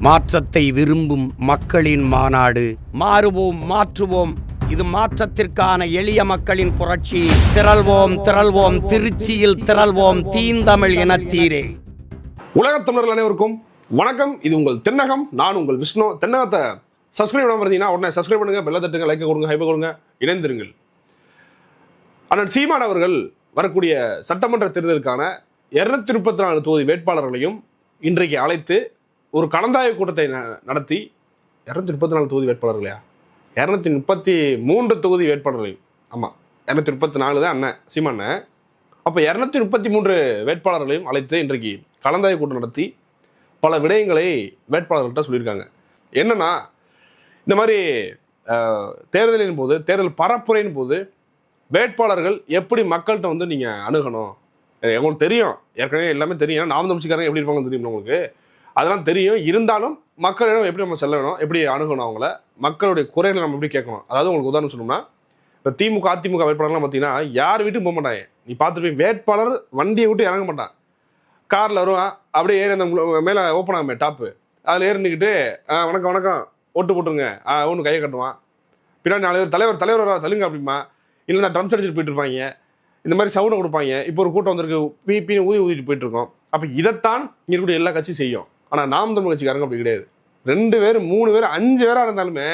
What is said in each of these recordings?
மாற்றத்தை விரும்பும் மக்களின் மாநாடு. மாறுவோம் மாற்றுவோம். இது மாற்றத்திற்கான எளிய மக்களின் புரட்சி. திரள்வோம் திரள்வோம். திருச்சியில் திரள்வோம். தீந்தமிழ் இனத்தீரே உலகத் தமிழர்கள் அனைவருக்கும் வணக்கம். இது உங்கள் தென்னகம். நான் உங்கள் விஷ்ணு. தென்னகத்தை சப்ஸ்கிரைப் பண்ண உடனே சப்ஸ்கிரைப் பண்ணுங்க பெல்ல தட்டுங்க லைக் கொடுங்க ஹைப் கொடுங்க இணைந்திருங்கள். அண்ணன் சீமான் அவர்கள் வரக்கூடிய சட்டமன்ற தேர்தலுக்கான இருநூத்தி முப்பத்தி நாலு தொகுதி வேட்பாளர்களையும் இன்றைக்கு அழைத்து ஒரு கலந்தாய்வு கூட்டத்தை ந- நடத்தி இரநூத்தி முப்பத்தி நாலு தொகுதி வேட்பாளர்களையா இரநூத்தி முப்பத்தி மூன்று தொகுதி வேட்பாளர்கள். ஆமாம் இரநூத்தி முப்பத்தி நாலு தான் அண்ணன் சீமாண்ணன் அப்போ இரநூத்தி முப்பத்தி மூன்று வேட்பாளர்களையும் அழைத்து இன்றைக்கு கலந்தாய்வு கூட்டம் நடத்தி பல விடயங்களை வேட்பாளர்கள்ட்ட சொல்லியிருக்காங்க. என்னன்னா இந்த மாதிரி தேர்தலின் போது தேர்தல் பரப்புரையின் போது வேட்பாளர்கள் எப்படி மக்கள்கிட்ட வந்து நீங்கள் அணுகணும்? எங்களுக்கு உங்களுக்கு தெரியும். ஏற்கனவே எல்லாமே தெரியும். நாம் தமிழ்ச்சிக்காரங்க எப்படி இருப்பாங்கன்னு தெரியும் உங்களுக்கு? அதெல்லாம் தெரியும். இருந்தாலும் மக்களிடம் எப்படி நம்ம செல்லணும்? எப்படி அணுகணும் அவங்கள? மக்களுடைய குறைகளை நம்ம எப்படி கேட்கணும்? அதாவது உங்களுக்கு உதாரணம் சொல்லணும்னா இப்போ திமுக அதிமுக வேட்பாளர்லாம் பார்த்தீங்கன்னா யார் வீட்டும் போக மாட்டாங்க. நீ பார்த்துருப்பீங்க வேட்பாளர் வண்டியை விட்டு இறங்க மாட்டான். காரில் வருவான் அப்படியே ஏறி அந்த மேலே ஓப்பன் ஆகுமே டாப்பு அதில் ஏறிந்துக்கிட்டு வணக்கம் வணக்கம். ஓட்டு போட்டுருங்க. ஆ ஒன்று கையை கட்டுவான். பின்னாடி நாலு பேர் தலைவர் தலைவர் வரா தள்ளுங்க அப்படிமா இல்லைன்னா ட்ரம்ஸ் அடிச்சுட்டு போயிட்டு இருப்பாங்க. இந்த மாதிரி சவுண்டை கொடுப்பாங்க. இப்போ ஒரு கூட்டம் வந்திருக்கு பிபின்னு ஊதி ஊதிட்டு போயிட்டு இருக்கோம். அப்போ இதைத்தான் இங்கே இருக்கக்கூடிய எல்லா கட்சியும் செய்யும். ஆனால் நாம் தமிழ் கட்சிக்காரங்க அப்படி கிடையாது. ரெண்டு பேர் மூணு பேர் அஞ்சு பேராக இருந்தாலுமே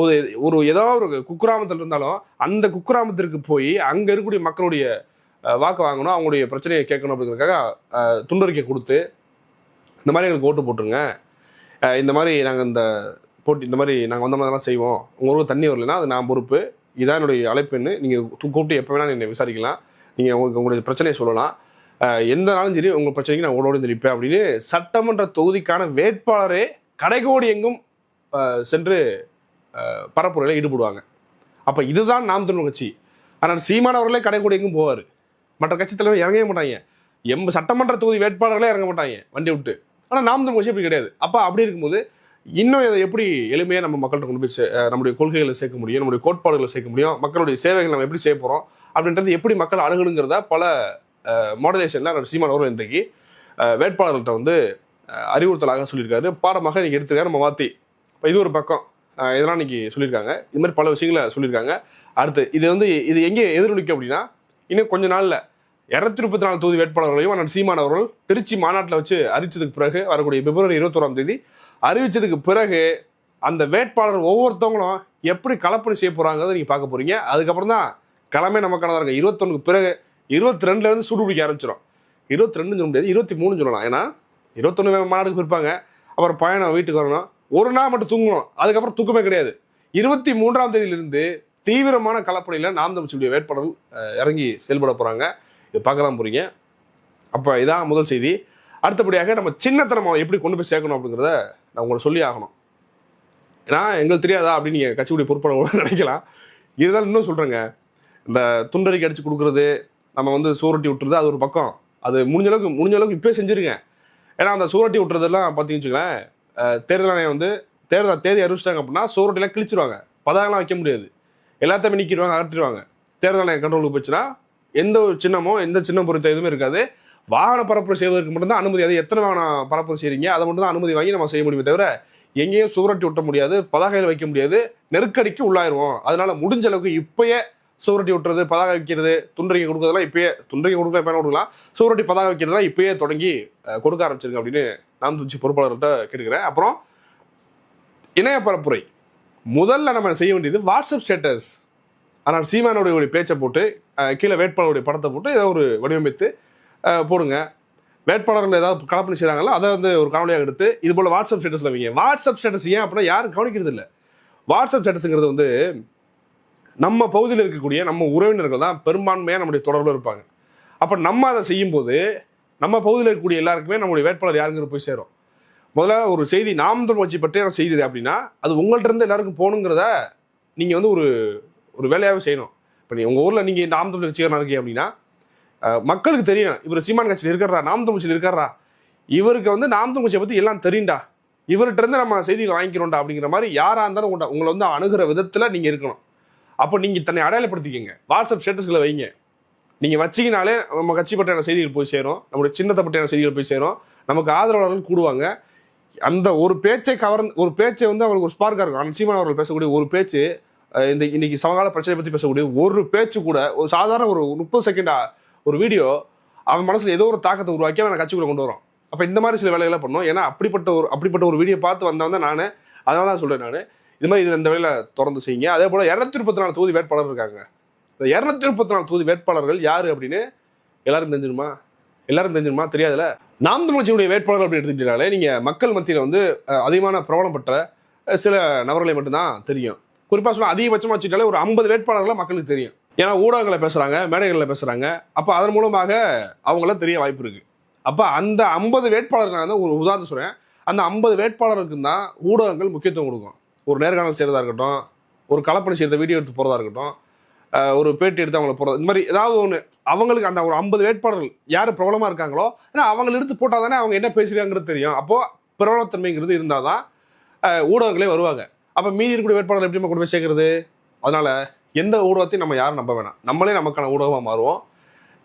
ஒரு ஒரு ஏதோ ஒரு குக்கிராமத்தில் இருந்தாலும் அந்த குக்கிராமத்திற்கு போய் அங்கே இருக்கக்கூடிய மக்களுடைய வாக்கு வாங்கணும் அவங்களுடைய பிரச்சனையை கேட்கணும் அப்படிங்கிறதுக்காக துண்டறிக்கை கொடுத்து இந்த மாதிரி எங்களுக்கு ஓட்டு போட்டுருங்க. இந்த மாதிரி நாங்கள் இந்த போட்டி இந்த மாதிரி நாங்கள் வந்த மாதிரிலாம் செய்வோம். உங்கள் ஊருக்கு தண்ணி வரலைன்னா அது நான் பொறுப்பு. இதான் என்னுடைய அழைப்புன்னு நீங்கள் கூப்பிட்டு எப்போ வேணாலும் என்னை விசாரிக்கலாம். நீங்கள் உங்களுக்கு உங்களுடைய பிரச்சனையை சொல்லலாம். எந்த நாளும் சரி உங்கள் பிரச்சனைக்கு நான் ஓடோடி நிற்பேன் அப்படின்னு சட்டமன்ற தொகுதிக்கான வேட்பாளரே கடைகோடி எங்கும் சென்று பரப்புரையில் ஈடுபடுவாங்க. அப்போ இதுதான் நாம் தமிழ் கட்சி. ஆனால் சீமானவர்களே கடைகோடி எங்கும் போவார். மற்ற கட்சி தலைவர் இறங்கவே மாட்டாங்க. எம் சட்டமன்ற தொகுதி வேட்பாளர்களே இறங்க மாட்டாங்க வண்டி விட்டு. ஆனால் நாம் தமிழ் கட்சி அப்படி கிடையாது. அப்போ அப்படி இருக்கும்போது இன்னும் இதை எப்படி எளிமையாக நம்ம மக்கள்கிட்ட கொண்டு போய் சே- நம்முடைய கொள்கைகளை சேர்க்க முடியும் நம்முடைய கோட்பாடுகளை சேர்க்க முடியும் மக்களுடைய சேவைகள் நம்ம எப்படி செய்ய போகிறோம் அப்படின்றது எப்படி மக்கள் அணுகணுங்கிறத பல மாடலேஷனில் சீமான் அவர்கள் இன்றைக்கு வேட்பாளர்கள்ட்ட வந்து அறிவுறுத்தலாக சொல்லியிருக்காரு. பாடமாக நீங்கள் எடுத்துக்காரு நம்ம மாற்றி இப்போ இது ஒரு பக்கம். இதெல்லாம் இன்னைக்கு சொல்லியிருக்காங்க. இது மாதிரி பல விஷயங்களை சொல்லியிருக்காங்க. அடுத்து இது வந்து இது எங்கே எதிரொலிக்கும் அப்படின்னா இன்னும் கொஞ்ச நாளில் இரநூத்தி முப்பத்தி நாலு தொகுதி வேட்பாளர்களையும் அண்ணன் சீமான் அவர்கள் திருச்சி மாநாட்டில் வச்சு அறிவித்ததுக்கு பிறகு வரக்கூடிய பிப்ரவரி இருபத்தோராம் தேதி அறிவித்ததுக்கு பிறகு அந்த வேட்பாளர் ஒவ்வொருத்தவங்களும் எப்படி கலப்பணி செய்ய போகிறாங்கிறத நீங்கள் பார்க்க போறீங்க. அதுக்கப்புறம் தான் கிழமை நமக்கானதாக இருக்கும் இருபத்தொன்னுக்கு பிறகு இருபத்தி ரெண்டுல இருந்து சூடு பிடிக்க ஆரம்பிச்சிடும் இருபத்தி ரெண்டு சொல்ல முடியாது இருபத்தி மூணு சொல்லலாம். ஏன்னா இருபத்தொன்னு மாநாடுக்கு இருப்பாங்க அப்புறம் பயணம் வீட்டுக்கு வரணும். ஒரு நாள் மட்டும் தூங்கணும். அதுக்கப்புறம் தூக்கமே கிடையாது. இருபத்தி மூன்றாம் தேதியிலிருந்து தீவிரமான கலப்பணியில் நாம் தமிழ்ச்சியுடைய வேட்பாளர்கள் இறங்கி செயல்பட போகிறாங்க இது பார்க்கலாம் போறீங்க. அப்போ இதான் முதல் செய்தி. அடுத்தபடியாக நம்ம சின்னத்தனமா எப்படி கொண்டு போய் சேர்க்கணும் அப்படிங்கிறத நான் உங்களுக்கு சொல்லி ஆகணும். ஏன்னா எங்களுக்கு தெரியாதா அப்படின்னு நீங்கள் கட்சியுடைய பொறுப்பாளர் நினைக்கலாம். இருந்தாலும் இன்னும் சொல்கிறேங்க இந்த துண்டறிக்கை அடித்து கொடுக்குறது நம்ம வந்து சூரட்டி விட்டுறது அது ஒரு பக்கம். அது முடிஞ்ச அளவுக்கு முடிஞ்ச அளவுக்கு இப்போயே செஞ்சுருங்க. ஏன்னா அந்த சூரட்டி விட்டுறதெல்லாம் பார்த்தீங்கன்னு வச்சுக்கோங்களேன் தேர்தல் ஆணையம் வந்து தேர்தல் தேதி அறிவிச்சிட்டாங்க அப்படின்னா சூரட்டிலாம் கிழிச்சிருவாங்க. பதாகலாம் வைக்க முடியாது. எல்லாத்தையுமே நிற்கிடுவாங்க அகற்றிடுவாங்க. தேர்தல் ஆணையம் கண்ட்ரோலுக்கு போச்சுன்னா எந்த ஒரு சின்னமோ எந்த சின்னம் பொறுத்த எதுவுமே இருக்காது. வாகன பரப்புரை செய்வதற்கு மட்டும்தான் அனுமதி. அது எத்தனை வாகனம் பரப்புரை செய்கிறீங்க அதை மட்டும் தான் அனுமதி வாங்கி நம்ம செய்ய முடியுமே தவிர எங்கேயும் சுவரட்டி ஒட்ட முடியாது பதாகையில் வைக்க முடியாது. நெருக்கடிக்கு உள்ளாயிருவோம். அதனால முடிஞ்ச அளவுக்கு இப்பயே சுவரொட்டி ஒட்டுறது பதாகை வைக்கிறது துண்டறிக்கை கொடுக்கறதெல்லாம் இப்பயே துண்டறிக்கை கொடுக்க எப்போ கொடுக்கலாம். சுவரொட்டி பதாகை வைக்கிறதுலாம் இப்பயே தொடங்கி கொடுக்க ஆரம்பிச்சிருக்கு அப்படின்னு நான் துச்சி பொறுப்பாளர்கிட்ட கேட்கிறேன் அப்புறம் இணைய பரப்புரை முதல்ல நம்ம செய்ய வேண்டியது வாட்ஸ்அப் ஸ்டேட்டஸ். ஆனால் சீமானுடைய ஒரு பேச்சை போட்டு கீழே வேட்பாளருடைய படத்தை போட்டு ஏதோ ஒரு வடிவமைத்து போடுங்க. வேட்பாளர்கள் ஏதாவது கலப்பணி செய்கிறாங்களோ அதை வந்து ஒரு காணொலியாக எடுத்து இது போல் வாட்ஸ்அப் ஸ்டேட்டஸில் வைங்க. வாட்ஸ்அப் ஸ்டேட்டஸ் ஏன் அப்படின்னா யாரும் கவனிக்கிறது இல்லை வாட்ஸ்அப் ஸ்டேட்டஸுங்கிறது வந்து நம்ம பகுதியில் இருக்கக்கூடிய நம்ம உறவினர்கள் தான் பெரும்பான்மையாக நம்முடைய தொடர்பில் இருப்பாங்க. அப்போ நம்ம அதை செய்யும்போது நம்ம பகுதியில் இருக்கக்கூடிய எல்லாருக்குமே நம்முடைய வேட்பாளர் யாருங்கிறது போய் சேரும். முதல்ல ஒரு செய்தி நாம் தமிழ் பற்றியான செய்தி அப்படின்னா அது உங்கள்கிட்ட இருந்து எல்லாருக்கும் போகணுங்கிறத நீங்கள் வந்து ஒரு ஒரு வேலையாகவே செய்யணும். இப்போ நீ உங்கள் ஊரில் நீங்கள் நாம் தமிழ் கட்சிக்காரனா இருக்கீங்க அப்படின்னா மக்களுக்கு தெரியும் இவர் சீமான் கட்சியில் இருக்கிறா நாம் தமிழ் கட்சியில் இருக்கிறா இவருக்கு வந்து நாம் தமிழ் கட்சியை பற்றி எல்லாம் தெரியும்டா. இவர்கிட்ட இருந்து நம்ம செய்திகள் வாங்கிக்கிறோம்டா அப்படிங்கிற மாதிரி யாராக இருந்தாலும் உங்களை வந்து அணுகிற விதத்தில் நீங்கள் இருக்கணும். அப்போ நீங்கள் தன்னை அடையாளப்படுத்திக்கங்க. வாட்ஸ்அப் ஸ்டேட்டஸ்களை வைங்க. நீங்கள் வச்சிங்கனாலே நம்ம கட்சி பற்றியான செய்திகள் போய் சேரும். நம்முடைய சின்னத்தை பற்றியான செய்திகள் போய் சேரும். நமக்கு ஆதரவாளர்கள் கூடுவாங்க. அந்த ஒரு பேச்சை கவர்ந்து ஒரு பேச்சை வந்து அவங்களுக்கு ஒரு ஸ்பார்க்காக இருக்கும். அண்ணன் சீமான் அவர்கள் பேசக்கூடிய ஒரு பேச்சு இந்த இன்னைக்கு சமகால பிரச்சனை பத்தி பேசக்கூடிய ஒரு பேச்சு கூட ஒரு சாதாரண ஒரு முப்பது செகண்டா ஒரு வீடியோ அவன் மனசுல ஏதோ ஒரு தாக்கத்தை உருவாக்கி அவனை கட்சிக்குள்ள கொண்டு வரும். அப்ப இந்த மாதிரி சில வேலைகளை பண்ணோம். ஏன்னா அப்படிப்பட்ட ஒரு அப்படிப்பட்ட ஒரு வீடியோ பார்த்து வந்தவன் தான் நான். அதனால தான் சொல்றேன் நான். இது மாதிரி இது இந்த வேலையில தொடர்ந்து செய்யுங்க. அதே போல் இரநூத்தி முப்பத்தி நாலு தொகுதி வேட்பாளர் இருக்காங்க. இந்த இரநூத்தி முப்பத்தி நாலு தொகுதி வேட்பாளர்கள் யார் அப்படின்னு எல்லாரும் தெரிஞ்சிருமா? எல்லாரும் தெரிஞ்சிருமா? தெரியாதுல? நாம் தமிழ்ச்சியுடைய வேட்பாளர் அப்படின்னு எடுத்துக்கிட்டாலே நீங்கள் மக்கள் மத்தியில் வந்து அதிகமான பிரபலம் பெற்ற சில நபர்களை மட்டும்தான் தெரியும். குறிப்பாக சொன்னா அதிகபட்சமாக வச்சுட்டாலே ஒரு ஐம்பது வேட்பாளர்களை மக்களுக்கு தெரியும். ஏன்னா ஊடகங்களை பேசுகிறாங்க மேடைகளில் பேசுகிறாங்க அப்போ அதன் மூலமாக அவங்களாம் தெரிய வாய்ப்பு இருக்குது அப்போ அந்த ஐம்பது வேட்பாளர் நான் வந்து ஒரு உதாரணம் சொல்கிறேன் அந்த ஐம்பது வேட்பாளருக்கு தான் ஊடகங்கள் முக்கியத்துவம் கொடுக்கும். ஒரு நேர்காணல் செய்கிறதா இருக்கட்டும் ஒரு கலப்பணி செய்கிறத வீடியோ எடுத்து போகிறதா இருக்கட்டும் ஒரு பேட்டி எடுத்து அவங்கள போகிறது இந்த மாதிரி ஏதாவது ஒன்று அவங்களுக்கு அந்த ஒரு ஐம்பது வேட்பாளர்கள் யார் பிரபலமாக இருக்காங்களோ ஏன்னா அவங்க எடுத்து போட்டால் தானே அவங்க என்ன பேசுகிறாங்கிறது தெரியும். அப்போது பிரபலத்தன்மைங்கிறது இருந்தால் தான் ஊடகங்களே வருவாங்க. அப்போ மீதி இருக்கக்கூடிய வேட்பாளர்கள் எப்படி நம்ம கொண்டு போய் சேர்க்கறது? அதனால் எந்த ஊடகத்தையும் நம்ம யாரும் நம்ப வேணாம். நம்மளே நமக்கான ஊடகமாக மாறுவோம்.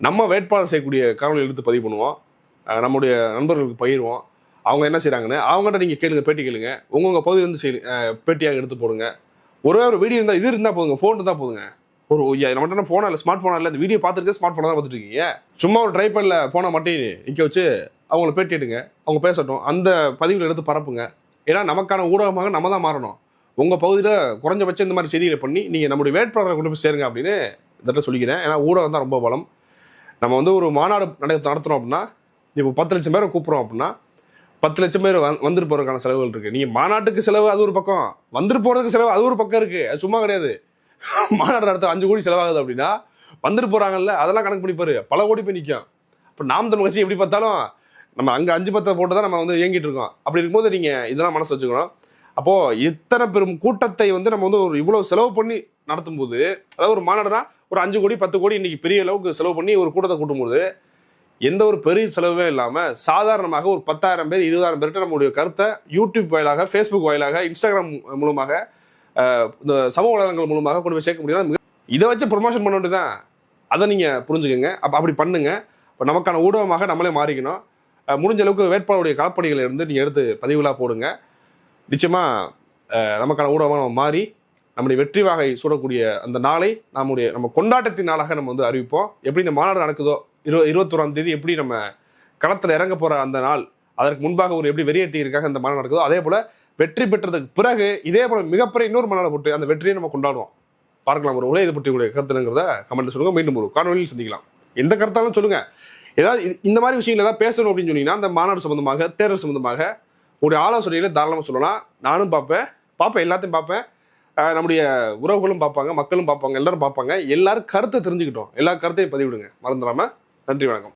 நம்ம வேட்பாளர் செய்யக்கூடிய காணொலி எடுத்து பதிவு பண்ணுவோம். நம்முடைய நண்பர்களுக்கு பகிர்வோம். அவங்க என்ன செய்கிறாங்கன்னு அவங்ககிட்ட நீங்கள் கேளுங்க பேட்டி கேளுங்க. உங்கள் பகுதி வந்து பேட்டியாக எடுத்து போடுங்க. ஒரே ஒரு வீடியோ இருந்தால் இது இருந்தால் போதுங்க ஃபோன் இருந்தால் போதுங்க. ஒரு ஐயா, நம்மகிட்ட ஃபோனாக இல்லை ஸ்மார்ட் ஃபோனாக இல்லை இந்த வீடியோ பார்த்துட்டு ஸ்மார்ட் ஃபோனாக தான் பார்த்துட்டு இருக்கீங்க சும்மா ஒரு ட்ரைபேடில் ஃபோனை மட்டும் நிற்க வச்சு அவங்கள பேட்டி எடுங்க அவங்க பேசட்டும். அந்த பதிவில் எடுத்து பரப்புங்க. ஏன்னா நமக்கான ஊடகமாக நம்ம தான் மாறணும். உங்கள் பகுதியில் குறைஞ்சபட்சம் இந்த மாதிரி செய்திகளை பண்ணி நீங்கள் நம்முடைய வேட்பாளரை கொண்டு போய் சேருங்க அப்படின்னு இதட்ட சொல்லிக்கிறேன். ஏன்னா ஊடகம் தான் ரொம்ப பலம். நம்ம வந்து ஒரு மாநாடு நடத்த நடத்துகிறோம் அப்படின்னா இப்போ பத்து லட்சம் பேரை கூப்பிட்றோம் அப்படின்னா பத்து லட்சம் பேர் வந்துட்டு போகிறதுக்கான செலவுகள் இருக்குது நீங்கள் மாநாட்டுக்கு செலவு அது ஒரு பக்கம். வந்துட்டு போகிறதுக்கு செலவு அது ஒரு பக்கம் இருக்குது அது சும்மா கிடையாது. மாநாடு நடத்த அஞ்சு கோடி செலவாகுது அப்படின்னா வந்துட்டு போகிறாங்கல்ல அதெல்லாம் கணக்கு பண்ணிப்பாரு பல கோடி போய் நிற்கும் இப்போ நாம் தமிழ் கட்சி எப்படி பார்த்தாலும் நம்ம அங்கே அஞ்சு பத்தை போட்டு தான் நம்ம வந்து இயங்கிட்டு இருக்கோம். அப்படி இருக்கும்போது நீங்கள் இதெல்லாம் மனசு வச்சுக்கணும். அப்போது இத்தனை பெரும் கூட்டத்தை வந்து நம்ம வந்து ஒரு இவ்வளோ செலவு பண்ணி நடத்தும் போது அதாவது ஒரு மாநாடுனா ஒரு அஞ்சு கோடி பத்து கோடி இன்னைக்கு பெரிய அளவுக்கு செலவு பண்ணி ஒரு கூட்டத்தை கூட்டும்போது எந்த ஒரு பெரிய செலவே இல்லாமல் சாதாரணமாக ஒரு பத்தாயிரம் பேர் இருபதாயிரம் பேர்கிட்ட நம்மளுடைய கருத்தை யூடியூப் வாயிலாக ஃபேஸ்புக் வாயிலாக இன்ஸ்டாகிராம் மூலமாக இந்த சமூக வலைதளங்கள் மூலமாக கொண்டு போய் சேர்க்க முடியும் இதை வச்சு ப்ரொமோஷன் பண்ண வேண்டியதான் அதை நீங்கள் புரிஞ்சுக்கங்க. அப்போ அப்படி பண்ணுங்க. இப்போ நமக்கான ஊடகமாக நம்மளே மாறிக்கணும். முடிஞ்ச அளவுக்கு வேட்பாளருடைய களப்பணிகளை இருந்து நீங்கள் எடுத்து பதிவுகளாக போடுங்க. நிச்சயமாக நமக்கான ஊடகமாக நம்ம மாறி நம்முடைய வெற்றி வாகை சூடக்கூடிய அந்த நாளை நம்முடைய நம்ம கொண்டாட்டத்தின் நாளாக நம்ம வந்து அறிவிப்போம். எப்படி இந்த மாநாடு நடக்குதோ இரு இருபத்தோராம் தேதி எப்படி நம்ம களத்தில் இறங்க போகிற அந்த நாள் அதற்கு முன்பாக ஒரு எப்படி வெறியேற்றியிருக்காக அந்த மாநாடு நடக்குதோ அதே போல் வெற்றி பெற்றதுக்கு பிறகு இதே போல் மிகப்பெரிய இன்னொரு மாநாடு போட்டு அந்த வெற்றியை நம்ம கொண்டாடுவோம் பார்க்கலாம் ஒரு உலக இதை பற்றி உங்களுடைய கருத்துங்கிறத கமெண்ட் சொல்லுங்கள் மீண்டும் ஒரு காணொலியில் சந்திக்கலாம். எந்த கருத்தாலும் சொல்லுங்கள் ஏதாவது இது- இந்த மாதிரி விஷயங்கள் ஏதாவது பேசணும் அப்படின்னு சொன்னீங்கன்னா அந்த மாநாடு சம்பந்தமாக தேர்தல் சம்பந்தமாக உங்களுடைய ஆலோசனைகளை தாராளமாக சொல்லலாம். நானும் பார்ப்பேன். பார்ப்பேன் எல்லாத்தையும் பார்ப்பேன். நம்முடைய உறவுகளும் பார்ப்பாங்க மக்களும் பார்ப்பாங்க எல்லாரும் பார்ப்பாங்க. எல்லாரும் கருத்தை தெரிஞ்சுக்கிட்டோம். எல்லா கருத்தையும் பதிவிடுங்க. மறந்துடாமல் நன்றி வணக்கம்.